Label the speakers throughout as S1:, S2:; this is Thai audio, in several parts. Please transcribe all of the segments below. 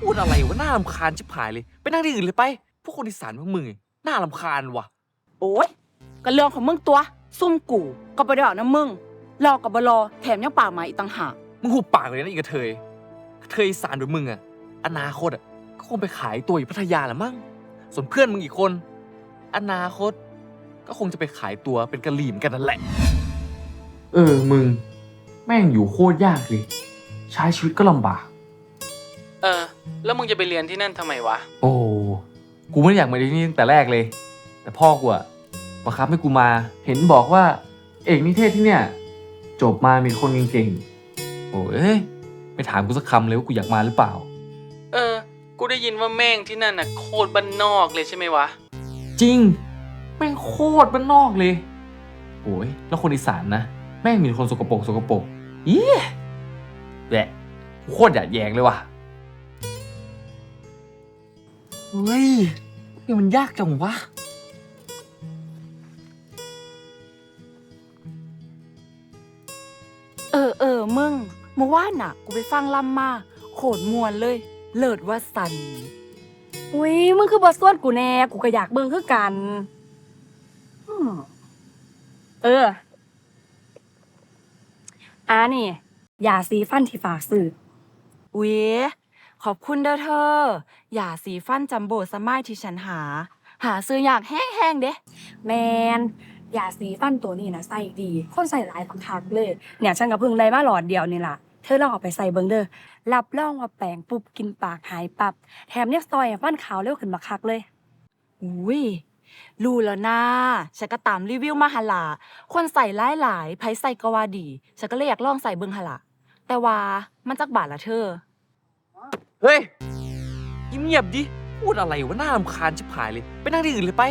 S1: พูดอะไรวะน่ารำคาญชิบหายเลย ไปนั่งที่อื่นเลยไป พวกคนอีสานพวกมึงไงน่ารำคาญว่ะ
S2: โอ๊ยก็เรื่องของมึงตัว ซุ่มกูก็บ่ได้เอานะมึงรอกับบ่รอแถมยังปากหมาอีกต่างหาก
S1: มึงหุบปากเลยนะอีกกระเทยกระเทยอีสานแบบมึงอะอนาคตอะก็คงไปขายตัวอยู่พัทยาแหละมั้งส่วนเพื่อนมึงอีกคน อนาคต ก็คงจะไปขายตัวเป็นกะหรี่เหมอนกันนั่นแหละ
S3: เออ มึง แม่งอยู่โคตรยากเลย ใช้ชีวิตก็ลำบาก
S4: เออ แล้วมึงจะไปเรียนที่นั่นทำไมวะ
S3: โอ้ กูไม่ได้อยากมาที่นี่ตั้งแต่แรกเลย แต่พ่อกูอะบังคับให้กูมา เห็นบอกว่า เอกนิเทศที่เนี่ย จบมามีคนเก่งๆ โอ้เอ้ยไม่ถามกูสักคำเลยว่ากูอยากมาหรือเปล่า
S4: เออ กูได้ยินว่าแม่งที่นั่นน่ะโคตรบ้านนอกเลยใช่ไหมวะ
S3: จริง แม่งโคตรบ้านนอกเลย โอ้ยแล้วคนอีสานนะ แม่งมีคนสกปรกสกปรกอีแหละกูโคตรอยากแยงเลยว่ะ
S1: เฮ้ยนี่มันยากจังวะ
S2: เออเออมึงเมื่อวานน่ะ กูไปฟังลำมาโคตรมวนเลย เลิศว่าสัน
S5: อุ้ยมึงคือบอส่วนกูแน่ กูก็อยากเบิ่งคือกันอืมเอออ่านี่ยาสีฟันที่ฝากซื้อ
S2: อุ๊ย ขอบคุณเด้อเธอ อย่าสีฟันจัมโบ้สมัยที่ฉันหา หาซื้ออยากแห้งๆเด้
S5: แมนยาสีฟันตัวนี้นะใส่ดี คนใส่หลายบังคักเลย เนี่ยฉันก็เพิ่งได้มาหลอดเดียวนี่ล่ะ เธอลองเอาไปใส่เบิ่งเด้อรับรองว่าแปรงปุ๊บกินปากหายปับ แถมเนี่ยซอยให้ฟันขาวเร็วขึ้นบักคักเลย
S2: อุ้ยรู้แล้วนะฉันก็ตามรีวิวมาหนลาคนใส่หลายหลายๆไผใส่ก็ว่าดี ฉันก็เลยอยากลองใส่เบิ่งหนละแต่ว่ามันจักบาทละเธอ
S1: เฮ้ยเงียบๆดิ พูดอะไรวะน่ารำคาญชิบหายเลย ไปนั่งที่อื่นเลยไป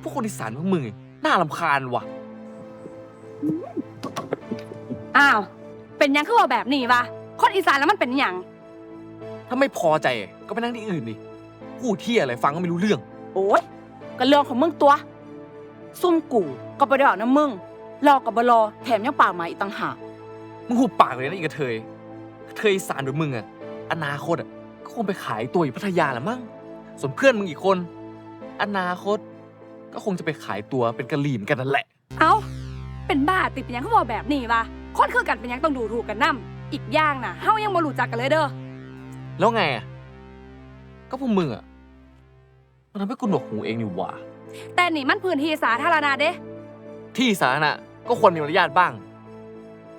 S1: พวกคนอีสานพวกมึงไงน่ารำคาญว่ะ
S5: อ้าว เป็นหยังคือว่าแบบนี้วะคนอีสานแล้วมันเป็นหยัง
S1: ถ้าไม่พอใจก็ไปนั่งที่อื่นดิพูดเที่ยอะไรฟังก็ไม่รู้เรื่อง
S2: โอ๊ยก็เรื่องของมึงตัว ซุ่มกูก็บ่ได้เอานะมึงรอกับบ่รอแถมยังปากหมาอีกต่างหาก
S1: มึงหุบปากเลยนะอีกกระเทยกระเทยอีสานแบบมึงอะ อนาคตอะก็คงไปขายตัวอยู่พัทยาแหละมั้ง ส่วนเพื่อนมึงอีกคน อนาคต ก็คงจะไปขายตัวเป็นกะหรี่เหมอนกันนั่นแหละ
S5: เอ้า เป็นบ้าติดเป็นหยังเขาบอกแบบนี้วะคนคือกันเป็นหยังต้องดูถูกกันนํอีกอย่างน่ะเฮายังบ่รู้จักกันเลยเด้อ
S1: แล้วไงอะก็พวกมึงอะมันทำให้กูหนวกหูเองอยู่ว่ะ
S5: แต่นี่มันพื้นที่สาธารณะเด้
S1: ที่สาธารณะก็ควรมีมารยาทบ้าง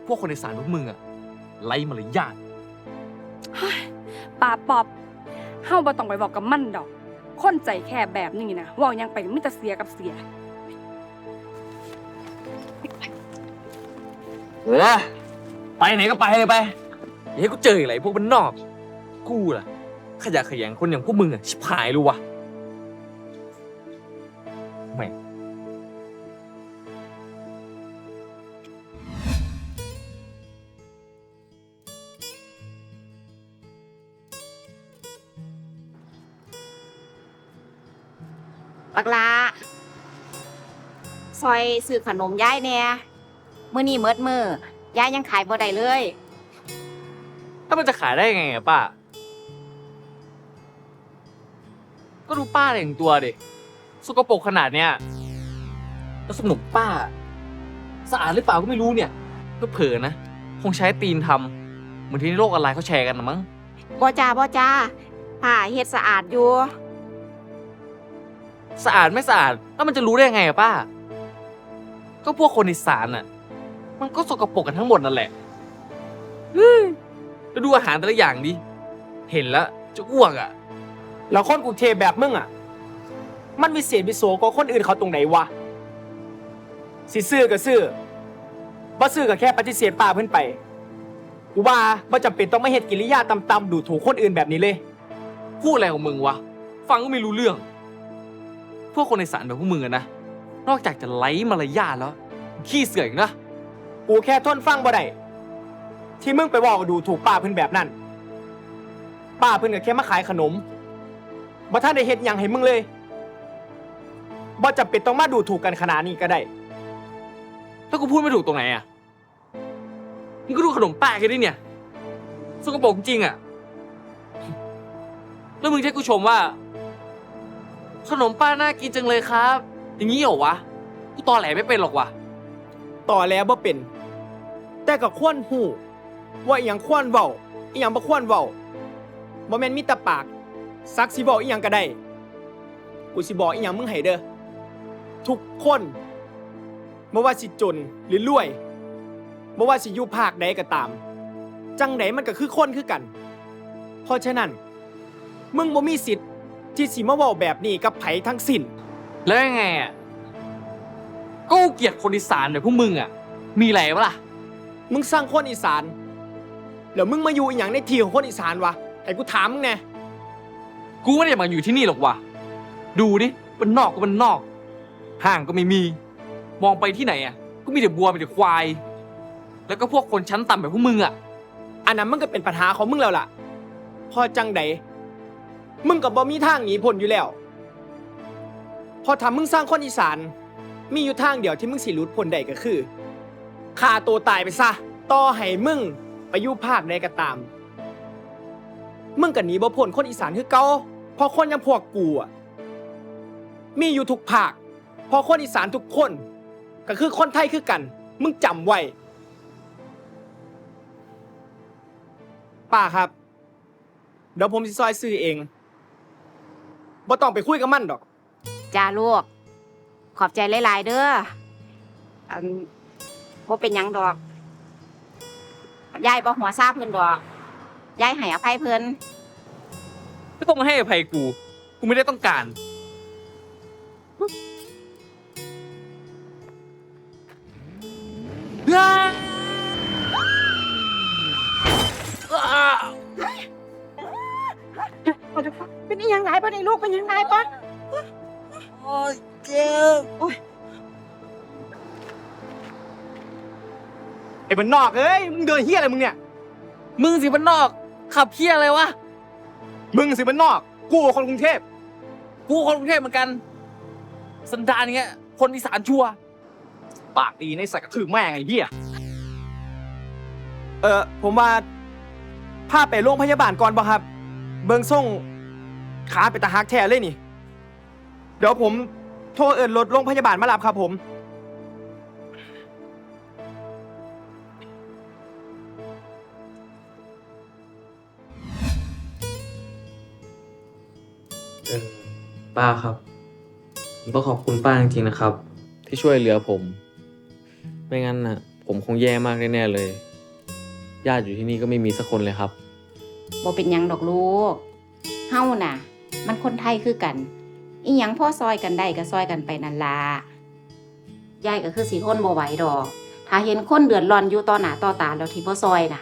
S1: พวกคนในสารพวกมึงอะไร้มารยาท
S5: ป่าปอบเฮาบ่ต้องไปบอกกับมันดอก คนใจแคบแบบนี้นะเว้ายังไปมีแต่เสียกับเสีย
S1: เออไปไหนก็ไปเลยไปอย่าให้กูเจออะไรพวกมันนอก กูล่ะ ขยะแขยงคนอย่างพวกมึงอะชิบหายรู้วะ
S6: บักลาซอยซื้อขนมยายแหน่มื้อนี้เมิดมือยายยังขายบ่ได้เลย
S1: ถ้ามันจะขายได้ไงอะป้า ก็ดูป้าแต่งตัวดิ สกปรกขนาดเนี้ยแล้วสนุกป้า สะอาดหรือเปล่าก็ไม่รู้เนี่ยก็เผลอๆนะ คงใช้ตีนทำเหมือนที่ในโลกออนไลน์เขาแชร์กันนะมั้ง
S6: บ่จ้าบ่จ้าผ้าเฮ็ดสะอาดอยู่
S1: สะอาดไม่สะอาดแล้วมันจะรู้ได้ไงอะป้า ก็พวกคนอีสานอะมันก็สกปรกกันทั้งหมดนั่นแหละเฮ้ยแล้วดูอาหารแต่ละอย่างดิ เห็นแล้วจะอ้วกอะ
S7: แล้วคนกรุงเทพแบบมึงอะ มันวิเศษวิโสกว่าคนอื่นเขาตรงไหนวะ สิซื้อก็ซื้อบ่ซื้อก็แค่ปฏิเสธป้าเพิ่นไป กูว่าบ่จำเป็นต้องมาเฮ็ดกิริยาต่ำๆดูถูกคนอื่นแบบนี้เลย
S1: พูดอะไรของมึงวะ ฟังก็ไม่รู้เรื่องพ วกคนในสารแบบพวกมึงอะนะ นอกจากจะไร้มารยาทแล้ว ขี้เสือกอีกนะ
S7: กูแค่ทนฟังบ่ได้ที่มึงไปเว่าดูถูกป้าเพิ่นแบบนั้น ป้าเพิ่นก็แค่มาขายขนมบ่ท่านได้เฮ็ดหยังให้มึงเลยบ่จำเป็นต้องมาดูถูกกันขนาดนี้ก็ได้
S1: ถ้ากูพูดไม่ถูกตรงไหนอะมึงก็ดูขนมป้าแค่นี้เนี่ยสกปรกจริงอะแล้วมึงจะให้กูชมว่า ขนมป้าน่ากินจังเลยครับ อย่างนี้เหรอวะ กูตอแหลไม่เป็นหรอกวะ
S7: ต่อแล้วบ่เป็น แต่ก็ควรหูว่าอีหยังควรเว้าอีหยังบ่ควรเว้าบ่แม่นมีแต่ปากซักสิบอกอีหยังก็ได้ กูสิบอกอีหยังมึงให้เด้อทุกคนบ่ว่าสิจนหรือรวยบ่ว่าสิอยู่ภาคใดก็ตาม จังไดมันก็คือคนคือกัน เพราะฉะนั้น มึงบ่มีสิทธิ์ ที่สิมาเว้าแบบนี้กับไผทั้งสิ้น
S1: แล้วยังไงอะก็กูเกลียดคนอีสานแบบพวกมึงอะ มีอะไรปะล่ะ
S7: มึงสร้างคนอีสานแล้วมึงมาอยู่อหย่างในที่ของคนอีสานวะให้กูถามมึงแน่
S1: กูไม่ได้อยากมาอยู่ที่นี่หรอกวะดูดิมันนอกก็มันนอกห่างก็ไม่มี มองไปที่ไหนอะ ก็มีแต่บัวมีแต่ควาย แล้วก็พวกคนชั้นต่ำแบบพวกมึงอะ
S7: อันนั้นมันก็เป็นปัญหาของมึงแล้วล่ะ พอจังใด มึงกับบ่มีทางหนีพ้นอยู่แล้ว พอทำมึงสร้างคนอีสาน มีอยู่ทางเดียวที่มึงสิหลุดพ้นได้ก็คือฆ่าตัวตายไปซะ ต่อให้มึงไปอยู่ภาคใดก็ตาม มึงก็หนีบ่พ้นคนอีสานคือเก่าพราะคนย่างพวกกูอะ มีอยู่ทุกภาค พอคนอีสานทุกคน ก็คือคนไทยคือกัน มึงจำไว้ ป้าครับ เดี๋ยวผมสิซอยซื้อเอง บ่ต้องไปคุยกับมันดอก
S6: จ้าลูก ขอบใจหลายๆเด้ออันบ่เป็นหยังดอก ยายบ่หัวซาเพิ่นดอก ยายให้อภัยเพิ่น
S1: ไม่ต้องมาให้อภัยกู กูไม่ได้ต้องการ
S6: เป็นอีหยังหลายบ่นี่ลูกเป็นหยังหลายบ่
S7: ไอ้บ้านนอกเอ้ยมึงเดินเฮียอะไรมึงเนี่ย
S1: มึงสิบ้านนอก ขับเพี้ยอะไรวะ
S7: มึงสิบ้านนอก กูคนกรุงเทพ
S1: กูคนกรุงเทพเหมือนกัน สันดานอย่างเงี้ย คนอีสานชัวร์ปากดีในสักกระถือแม่งไอ้เหี้ย
S7: เออผมว่าพาไปโรงพยาบาลก่อนบ่ครับ เบิงส่งขาไปตะหักแท้เลยนี่ เดี๋ยวผมโทรเอินรถโรงพยาบาลมารับครับผม
S3: เออป้าครับ ผมต้องขอบคุณป้าจริงๆนะครับ ที่ช่วยเหลือผม ไม่งั้นน่ะ ผมคงแย่มากแน่ๆเลย ญาติอยู่ที่นี่ก็ไม่มีสักคนเลยครับ
S6: บ่เป็นหยังดอกลูก เฮาน่ะ มันคนไทยคือกัน อีหยังพ่อซอยกันได้ก็ซอยกันไปนั่นล่ะยายก็คือสิทนบ่ไหวดอก ถ้าเห็นคนเดือดร้อนอยู่ต่อหน้าต่อตาแล้วที่บ่ซอยน่ะ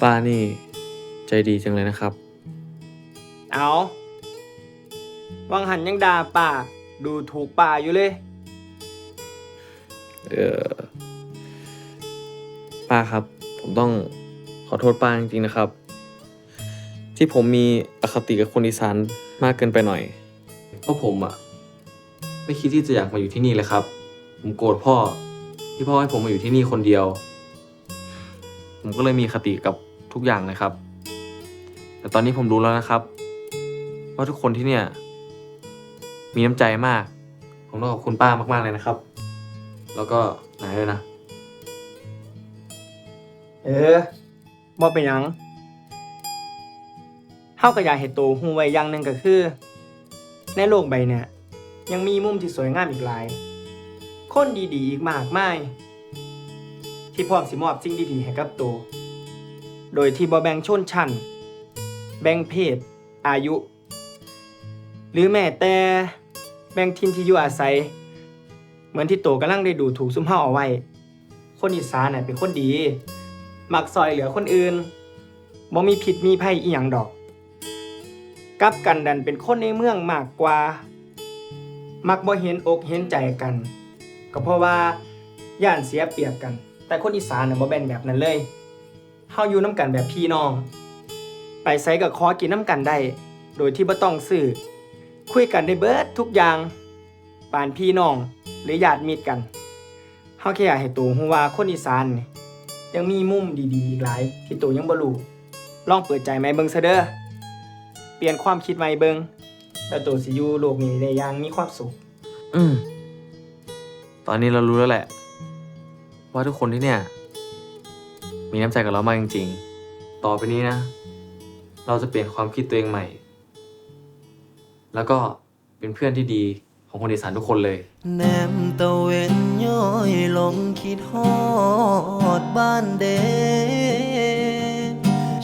S3: ป้านี่ใจดีจังเลยนะครับ
S7: เอาวังหันยังด่าป่า ดูถูกป่าอยู่เลย
S3: เออป้าครับ ผมต้อง ขอโทษป้าจริงๆนะครับ ที่ผมมีอคติกับคนอีสานมากเกินไปหน่อย เพราะผมอะไม่คิดที่จะอยากมาอยู่ที่นี่เลยครับ ผมโกรธพ่อที่พ่อให้ผมมาอยู่ที่นี่คนเดียว ผมก็เลยมีคติกับทุกอย่างเลยครับ แต่ตอนนี้ผมรู้แล้วนะครับ ว่าทุกคนที่เนี่ย มีน้ำใจมาก ผมต้องขอบคุณป้ามากๆเลยนะครับ แล้วก็นายด้วยนะ
S7: เออ บ่เป็นหยังเฮาก็อยากเห็นตัวฮู้ไว้อย่างหนึ่งก็คือ ในโลกใบเนี่ยยังมีมุมที่สวยงามอีกหลาย คนดีๆอีกมากมาย ที่พร้อมสิมอบสิ่งดีๆให้กับโต โดยที่บ่แบ่งชนชั้น แบ่งเพศ อายุ หรือแม้แต่แบ่งถิ่นที่อยู่อาศัย เหมือนที่โตกำลังได้ดูถูกซุ่มเฮาเอาไว้ คนอีสานน่ะเป็นคนดี มักซอยเหลือคนอื่นบ่มีผิดมีภัยอีหยังดอก กับกันดันเป็นคนในเมืองมากกว่า มักบ่เห็นอกเห็นใจกัน ก็เพราะว่าย่านเสียเปรียบกัน แต่คนอีสานน่ะบ่แม่นแบบนั้นเลยเฮาอยู่น้ำกันแบบพี่น้อง ไปไสก็ขอกินน้ำกันได้ โดยที่บ่ต้องซื้อคุยกันได้เบิดทุกอย่างปานพี่น้องหรือญาติมิตรกันเฮาแค่อยากให้ตัวฮู้ว่าคนอีสานนี่ ยังมีมุมดีๆ อีกหลาย ที่ตัวยังบ่รู้ลองเปิดใจไหมเบิงซะเด้อเปลี่ยนความคิดใหม่เบิงแล้วตัวสิอยู่โลกนี้ได้อย่างมีความสุข
S3: อืม ตอนนี้เรารู้แล้วแหละ ว่าทุกคนที่เนี่ย มีน้ำใจกับเรามากจริง ๆ ต่อไปนี้นะ เราจะเปลี่ยนความคิดตัวเองใหม่ แล้วก็เป็นเพื่อนที่ดี ของคนอีสานทุกคนเลย
S8: แนมตะเวนย้อยลงคิดฮอดบ้านเด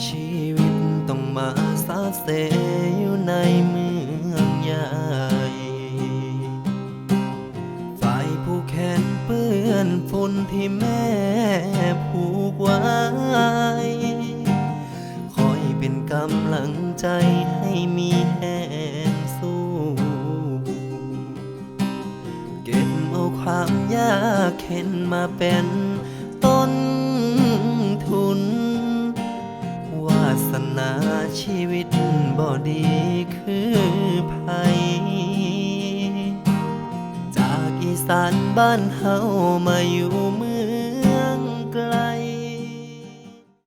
S8: ชีวิตต้องมาซาเซอยู่ในเมืองใหญ่ฝ่ายผู้แขนเปื้อนฝุ่นที่แม่ผูกไว้ คอยเป็นกำลังใจให้มีแห่ ความยากเข็นมาเป็นต้นทุน วาสนาชีวิตบ่ดีคือภัย จากอีสานบ้านเฮามาอยู่เมื